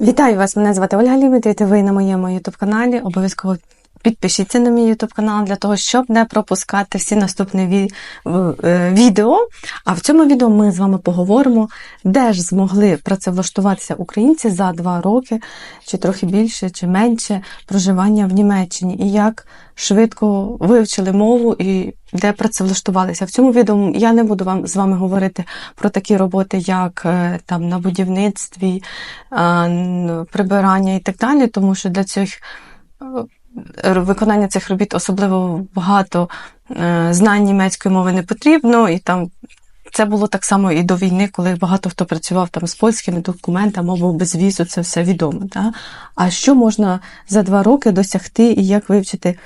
Вітаю вас! Мене звати Ольга Ліміт, ви на моєму ютуб каналі. Обов'язково підпишіться на мій youtube канал для того, щоб не пропускати всі наступні ві... е, відео. А в цьому відео ми з вами поговоримо, де ж змогли працевлаштуватися українці за два роки, чи трохи більше, чи менше проживання в Німеччині, і як швидко вивчили мову і де працевлаштувалися. В цьому відео я не буду вам з вами говорити про такі роботи, як е, там на будівництві, прибирання і так далі, тому що для цих е, виконання цих робіт особливо багато е, знань німецької мови не потрібно, і там це було так само і до війни, коли багато хто працював там з польськими документами або без візу, це все відомо. Так? А що можна за два роки досягти і як вивчити?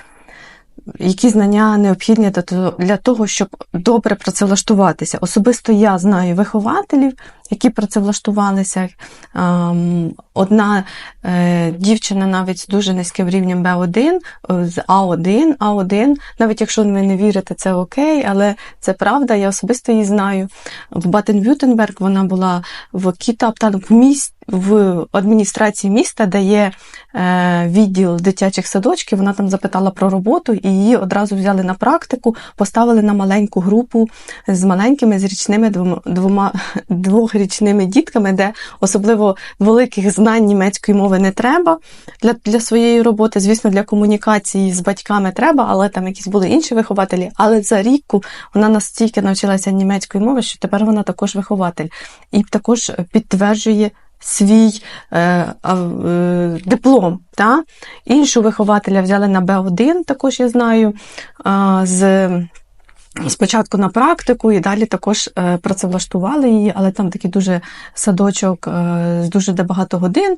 Які знання необхідні для того- щоб добре працевлаштуватися? Особисто я знаю вихователів, які працевлаштувалися. Ем, Одна е, дівчина навіть з дуже низьким рівнем Б1, е, з А1, А1, навіть якщо ви не вірите, це окей, але це правда, я особисто її знаю. В Батен-Вютенберг вона була в Кітаптан в міст в адміністрації міста, де є е, відділ дитячих садочків. Вона там запитала про роботу, і її одразу взяли на практику, поставили на маленьку групу з маленькими з річними двома, двома двохрічними дітками, де особливо великих знань німецької мови не треба для, для своєї роботи. Звісно, для комунікації з батьками треба, але там якісь були інші вихователі. Але за рік вона настільки навчилася німецької мови, що тепер вона також вихователь і також підтверджує. Свій е, е, диплом. Та? Іншу вихователя взяли на Б1, також я знаю, Е, з спочатку на практику і далі також е, працевлаштували її, але там такий дуже садочок е, з дуже багато годин.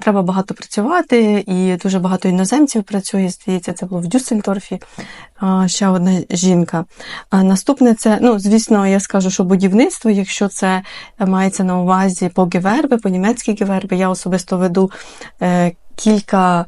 Треба багато працювати, і дуже багато іноземців працює. Здається, це було в Дюссельдорфі. Ще одна жінка. Наступне це, ну, звісно, я скажу, що будівництво, якщо це мається на увазі по геверби, по німецькі геверби, я особисто веду е, кілька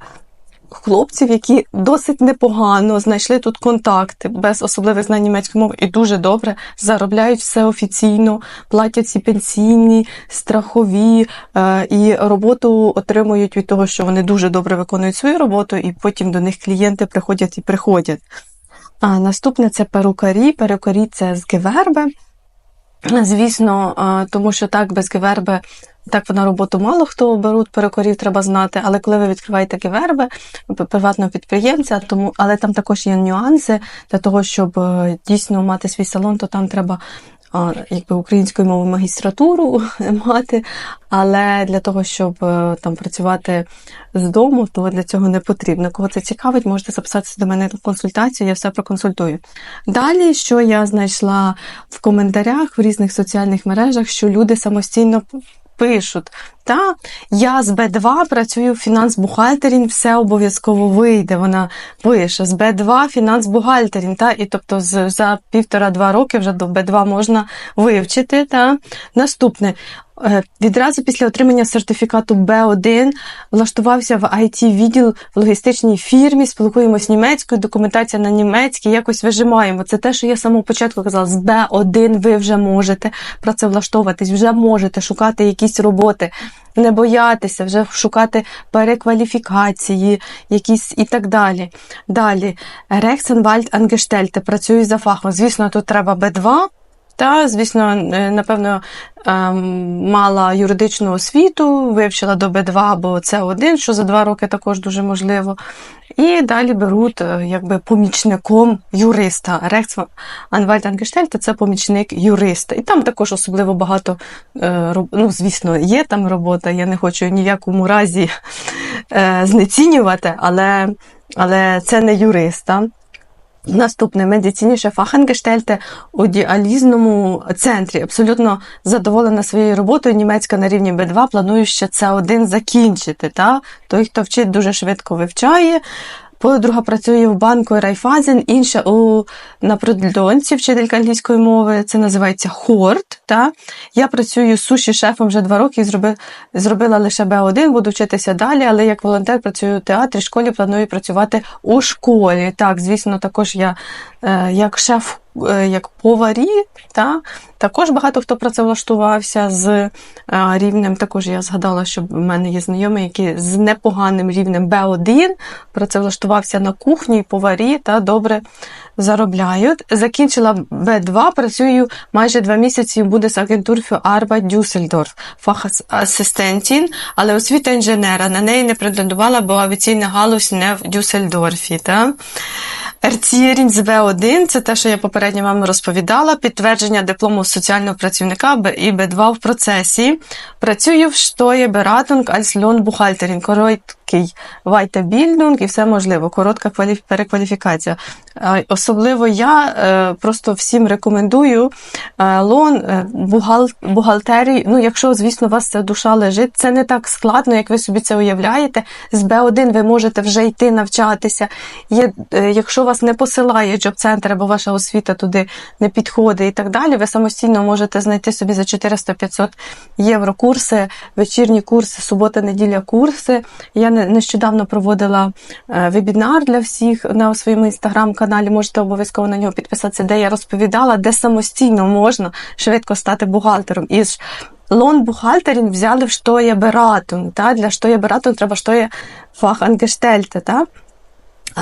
хлопців, які досить непогано знайшли тут контакти без особливих знань німецької мови і дуже добре заробляють все офіційно, платять ці пенсійні, страхові е, і роботу отримують від того, що вони дуже добре виконують свою роботу, і потім до них клієнти приходять і приходять. А наступне це перукарі. Перукарі це з Геверби. Звісно, тому що так без Геверби так на роботу мало хто беруть, перекорів треба знати, але коли ви відкриваєте геверби приватного підприємця, тому але там також є нюанси. Для того, щоб е, дійсно мати свій салон, то там треба якби української мови магістратуру мати. Але для того, щоб е, там працювати з дому, то для цього не потрібно. Кого це цікавить, можете записатися до мене на консультацію, я все проконсультую. Далі, що я знайшла в коментарях в різних соціальних мережах, що люди самостійно пишуть. Та я з Б2 працюю в фінанс-бухгалтерінг, все обов'язково вийде. Вона пише з Б2 фінанс-бухгалтерінг, та і тобто з, за півтора-два роки вже до Б2 можна вивчити. Та наступне. Е, Відразу після отримання сертифікату Б1 влаштувався в it відділ в логістичній фірмі, спілкуємось німецькою, документація на німецькій, якось вижимаємо. Це те, що я самого початку казала, з Б1 ви вже можете працевлаштовуватись, вже можете шукати якісь роботи, не боятися, вже шукати перекваліфікації, якісь і так далі. Далі, Рексенвальд Ангештельте, працюю за фахом. Звісно, тут треба Б2. Та, звісно, е, напевно, ем, мала юридичну освіту, вивчила до Б2 або С1, що за два роки також дуже можливо. І далі беруть е, якби помічником юриста. Рекс Анвальд Ангештельта це помічник юриста. І там також особливо багато, е, ну, звісно, є там робота. Я не хочу ні в якому разі знецінювати, але, але це не юриста. Наступне медициніше фахангештельте у діалізному центрі. Абсолютно задоволена своєю роботою. Німецька на рівні Б2. Планую ще це один закінчити. Та? Той, хто вчить, дуже швидко вивчає. Подруга працює в банку Райфазен, інша у на продонці, вчителька англійської мови. Це називається Хорт. Та? Я працюю суші шефом вже два роки зроби, зробила лише Б1, буду вчитися далі, але як волонтер працюю у театрі, школі планую працювати у школі. Так, звісно, також я е, як шеф як поварі, та, також багато хто працевлаштувався з е, рівнем. Також я згадала, що в мене є знайомий, який з непоганим рівнем Б1 працевлаштувався на кухні, поварі та добре заробляють. Закінчила Б2, працюю майже два місяці в Bundesagentur für Arbeit Düsseldorf, фахасистентін, але освіта інженера на неї не претендувала, бо авіаційна галузь не в Дюссельдорфі. Та? Ерцієрінь з Б1 це те, що я попередньо вам розповідала. Підтвердження диплому соціального працівника Б і Б2 в процесі. Працюю в Штоє Beratung als Lohnbuchhalterin. Короткий Weiterbildung і все можливо. Коротка перекваліфікація. Особливо я е, просто всім рекомендую е, лон, е, бухгал... бухгалтерію. Ну, якщо, звісно, у вас ця душа лежить, це не так складно, як ви собі це уявляєте. З Б1 ви можете вже йти навчатися. Є, якщо вас не посилає джоб-центр або ваша освіта туди не підходить і так далі, ви самостійно можете знайти собі за 400-500 євро курси, вечірні курси, субота-неділя курси. Я нещодавно проводила е, вебінар для всіх на своєму інстаграм-каналі. Можете обов'язково на нього підписатися, де я розповідала, де самостійно можна швидко стати бухгалтером. І ж Лон бухгалтерін взяли в Штоє Бератун. Для Штоє Бератун треба Штоє Фахангештельте. Та?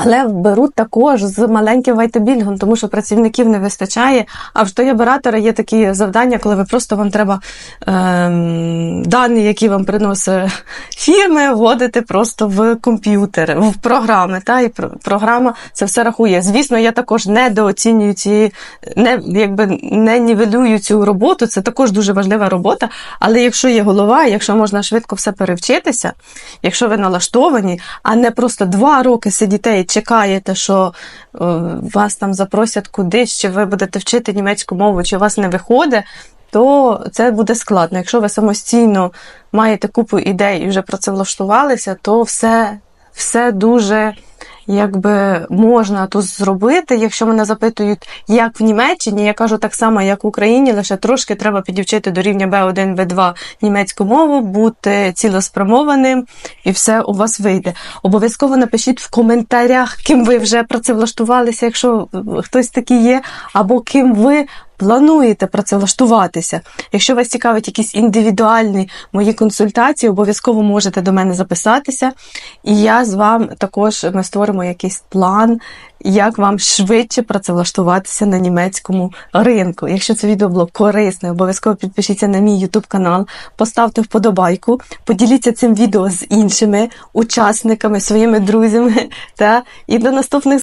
Але беруть також з маленьким вайтебільгом, тому що працівників не вистачає. А в штоєбаратора є такі завдання, коли ви просто вам треба ем, дані, які вам приносить фірми, вводити просто в комп'ютер, в програми. Та? І програма це все рахує. Звісно, я також недооцінюю ці, не, якби не нівелюю цю роботу. Це також дуже важлива робота. Але якщо є голова, якщо можна швидко все перевчитися, якщо ви налаштовані, а не просто два роки сидіте чекаєте, що е, вас там запросять кудись, чи ви будете вчити німецьку мову, чи у вас не виходить, то це буде складно. Якщо ви самостійно маєте купу ідей і вже працевлаштувалися, то все, все дуже. Якби можна тут зробити, якщо мене запитують, як в Німеччині, я кажу так само, як в Україні, лише трошки треба підівчити до рівня B1, B2 німецьку мову, бути цілеспрямованим, і все у вас вийде. Обов'язково напишіть в коментарях, ким ви вже працевлаштувалися, якщо хтось такий є, або ким ви плануєте працевлаштуватися. Якщо вас цікавить якісь індивідуальні мої консультації, обов'язково можете до мене записатися. І я з вами також ми створимо якийсь план, як вам швидше працевлаштуватися на німецькому ринку. Якщо це відео було корисне, обов'язково підпишіться на мій YouTube канал, поставте вподобайку, поділіться цим відео з іншими учасниками, своїми друзями. Та і до наступних